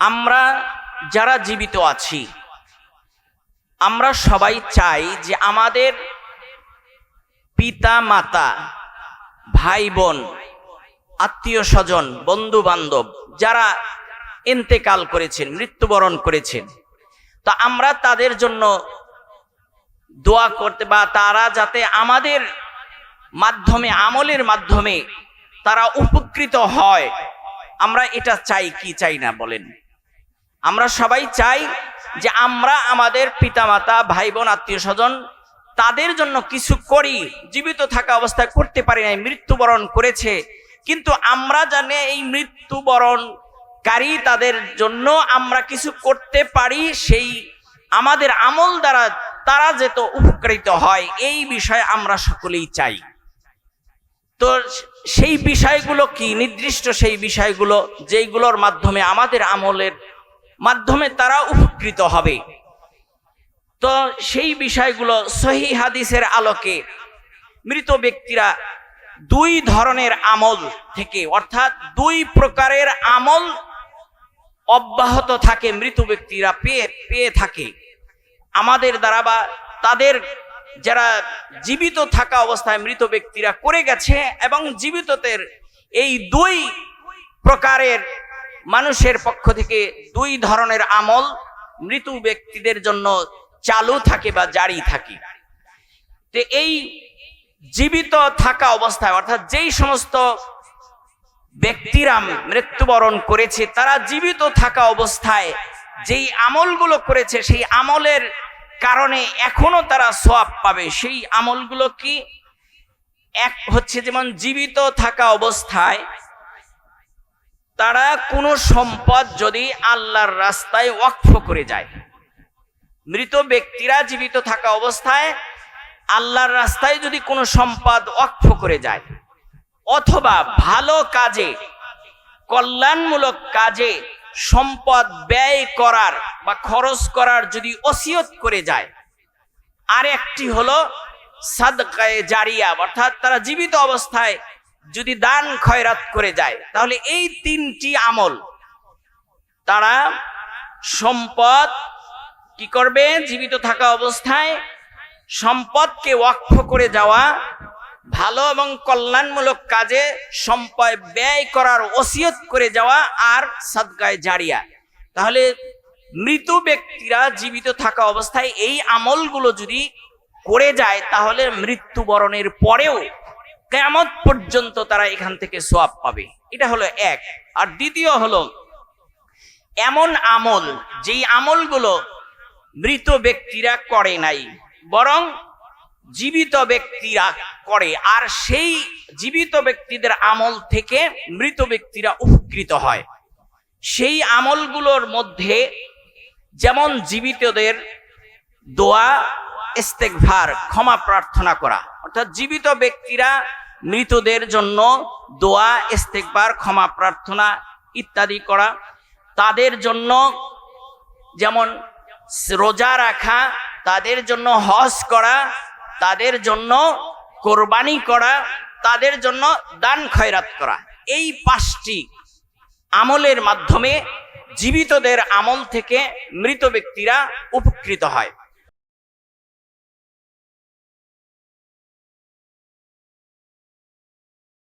আমরা যারা জীবিত আছি, আমরা সবাই চাই যে আমাদের পিতা মাতা ভাই বোন আত্মীয় স্বজন বন্ধু বান্ধব যারা ইন্তেকাল করেছেন, মৃত্যুবরণ করেছেন, তো আমরা তাদের জন্য দোয়া করতে বা তারা যাতে আমাদের মাধ্যমে, আমলের মাধ্যমে তারা উপকৃত হয়, আমরা এটা চাই, কি চাই না বলেন? আমরা সবাই চাই যে আমরা আমাদের পিতামাতা ভাই বোন আত্মীয় স্বজন তাদের জন্য কিছু করি, জীবিত থাকা অবস্থায় করতে পারি নাই, মৃত্যুবরণ করেছে। কিন্তু আমরা জানে এই মৃত্যুবরণকারী তাদের জন্য আমরা কিছু করতে পারি, সেই আমাদের আমল দ্বারা তারা যেত উপকৃত হয়, এই বিষয়ে আমরা সকলেই চাই। তো সেই বিষয়গুলো কি? নির্দিষ্ট সেই বিষয়গুলো, যেইগুলোর মাধ্যমে আমাদের আমলের মাধ্যমে তারা উপকৃত হবে। তো সেই বিষয়গুলো সহি হাদিসের আলোকে মৃত ব্যক্তিরা দুই ধরনের আমল থেকে, অর্থাৎ দুই প্রকারের আমল অব্যাহত থাকে মৃত ব্যক্তিরা পেয়ে পেয়ে থাকে। আমাদের দ্বারা বা তাদের যারা জীবিত থাকা অবস্থায় মৃত ব্যক্তিরা করে গেছে এবং জীবিতদের এই দুই প্রকারের মানুষের পক্ষ থেকে দুই ধরনের আমল মৃত ব্যক্তিদের জন্য চালু থাকে বা জারি থাকে। তো এই জীবিত থাকা অবস্থায়, অর্থাৎ যেই সমস্ত ব্যক্তিরা মৃত্যুবরণ করেছে, তারা জীবিত থাকা অবস্থায় যেই আমলগুলো করেছে, সেই আমলের কারণে এখনও তারা সোয়াব পাবে। সেই আমলগুলো কি? এক হচ্ছে যেমন জীবিত থাকা অবস্থায় তারা কোনো সম্পদ যদি আল্লাহর রাস্তায় ওয়াকফ করে যায়। মৃত ব্যক্তিরা জীবিত থাকা অবস্থায় আল্লাহর রাস্তায় যদি কোনো সম্পদ ওয়াকফ করে যায়, অথবা ভালো কাজে, কল্যাণমূলক কাজে সম্পদ ব্যয় করার বা খরচ করার যদি ওসিয়ত করে যায় আর একটি হলো সাদকায়ে জারিয়া, অর্থাৎ তারা জীবিত অবস্থায় যদি দান খয়রাত করে যায়, তাহলে এই তিনটি আমল, তারা সম্পদ কি করবে? জীবিত থাকা অবস্থায় সম্পদকে ওয়াকফ করে যাওয়া, ভালো এবং কল্যাণমূলক কাজে সম্পদ ব্যয় করার ওসিয়ত করে যাওয়া আর সাদগায় জারিয়া। তাহলে মৃত ব্যক্তিরা জীবিত থাকা অবস্থায় এই আমলগুলো যদি করে যায়, তাহলে মৃত্যুবরণের পরেও কেমত পর্যন্ত তারা এখান থেকে সোয়াব পাবে। এটা হলো এক। আর দ্বিতীয় হলো, এমন আমল, যেই আমলগুলো মৃত ব্যক্তিরা করে নাই, বরং জীবিত ব্যক্তিরা করে, আর সেই জীবিত ব্যক্তিদের আমল থেকে মৃত ব্যক্তিরা উপকৃত হয়। সেই আমলগুলোর মধ্যে যেমন জীবিতদের দোয়া ইস্তেকভার ক্ষমা প্রার্থনা করা। অর্থাৎ জীবিত ব্যক্তিরা মৃতদের জন্য দোয়া ইস্তেকবার ক্ষমা প্রার্থনা ইত্যাদি করা। তাদের জন্য যেমন রোজা রাখা, তাদের জন্য হজ করা, তাদের জন্য কোরবানি করা, তাদের জন্য দান খয়রাত করা। এই পাঁচটি আমলের মাধ্যমে জীবিতদের আমল থেকে মৃত ব্যক্তিরা উপকৃত হয়।